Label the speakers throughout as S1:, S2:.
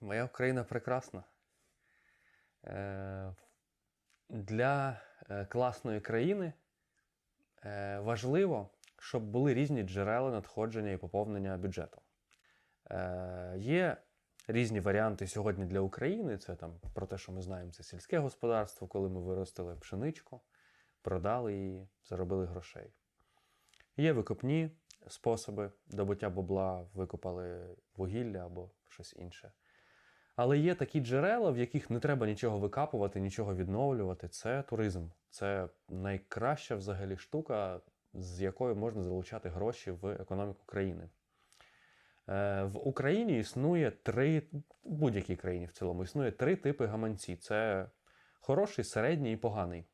S1: Моя Україна прекрасна. Е, Для е, класної країни е, важливо, щоб були різні джерела надходження і поповнення бюджету. Є різні варіанти сьогодні для України. Це там про те, що ми знаємо, це сільське господарство, коли ми виростили пшеничку, продали її, заробили грошей. Є викопні способи добуття бабла, викопали вугілля або щось інше. Але є такі джерела, в яких не треба нічого викапувати, нічого відновлювати. Це туризм. Це найкраща взагалі штука, з якою можна залучати гроші в економіку країни. Е, В Україні існує три, в будь-якій країні в цілому, існує три типи гаманці: це хороший, середній і поганий.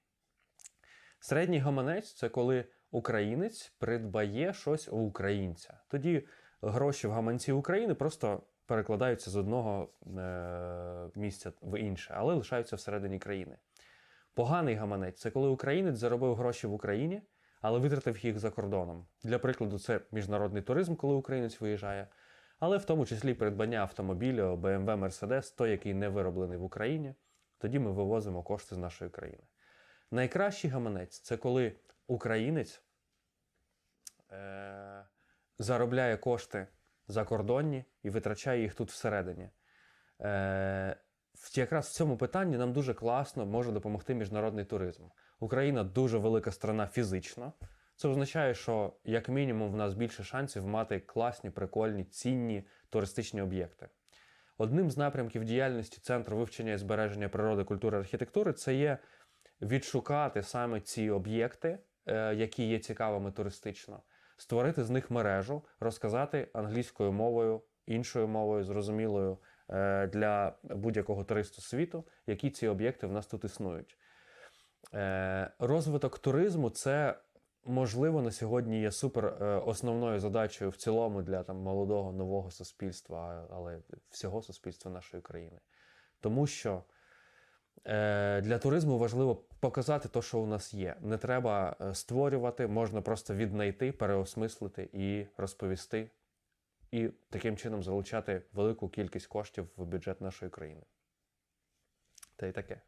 S1: Середній гаманець це коли українець придбає щось у українця. Тоді гроші в гаманці України просто перекладаються з одного е- місця в інше, але лишаються всередині країни. Поганий гаманець це коли українець заробив гроші в Україні, але витратив їх за кордоном. Для прикладу, це міжнародний туризм, коли українець виїжджає, але в тому числі придбання автомобіля BMW, Mercedes, той, який не вироблений в Україні. Тоді ми вивозимо кошти з нашої країни. Найкращий гаманець це коли українець е- заробляє кошти закордонні і витрачає їх тут всередині. Е- якраз в цьому питанні нам дуже класно може допомогти міжнародний туризм. Україна дуже велика страна фізично. Це означає, що як мінімум в нас більше шансів мати класні, прикольні, цінні туристичні об'єкти. Одним з напрямків діяльності Центру вивчення і збереження природи, культури архітектури це є відшукати саме ці об'єкти, е, які є цікавими туристично, створити з них мережу, розказати англійською мовою, іншою мовою, зрозумілою е, для будь-якого туристу світу, які ці об'єкти в нас тут існують. Е, Розвиток туризму це можливо на сьогодні є супер е, основною задачею в цілому для там молодого нового суспільства, але всього суспільства нашої країни. Тому що для туризму важливо показати те, що у нас є. Не треба е, створювати, можна просто віднайти, переосмислити і розповісти, і таким чином залучати велику кількість коштів в бюджет нашої країни. Та й таке.